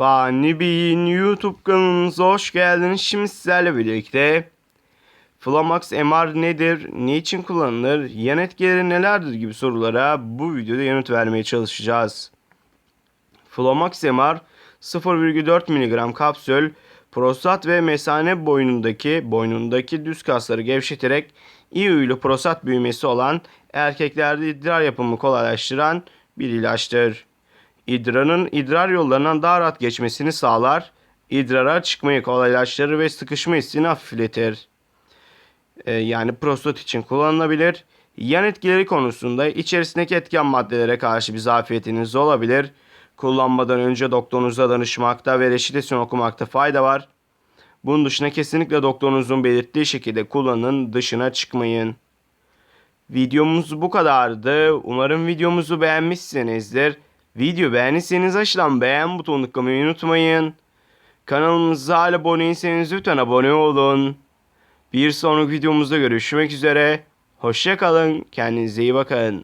Fani Bey'in YouTube kanalımıza hoş geldiniz. Şimdi sizlerle birlikte Flamax MR nedir, niçin kullanılır, yan etkileri nelerdir gibi sorulara bu videoda yanıt vermeye çalışacağız. Flamax MR 0,4 mg kapsül prostat ve mesane boynundaki boynundaki düz kasları gevşeterek iyi huylu prostat büyümesi olan erkeklerde idrar yapımını kolaylaştıran bir ilaçtır. İdrarın idrar yollarından daha rahat geçmesini sağlar, idrara çıkmayı kolaylaştırır ve sıkışma hissini hafifletir. Ee, yani prostat için kullanılabilir. Yan etkileri konusunda içerisindeki etken maddelere karşı bir zafiyetiniz olabilir. Kullanmadan önce doktorunuza danışmakta ve reçetesini okumakta fayda var. Bunun dışında kesinlikle doktorunuzun belirttiği şekilde kullanın, dışına çıkmayın. Videomuz bu kadardı. Umarım videomuzu beğenmişsinizdir. Video beğendiyseniz aşağıdan beğen butonuna tıklamayı unutmayın. Kanalımıza hala abone değilseniz lütfen abone olun. Bir sonraki videomuzda görüşmek üzere. Hoşçakalın. Kendinize iyi bakın.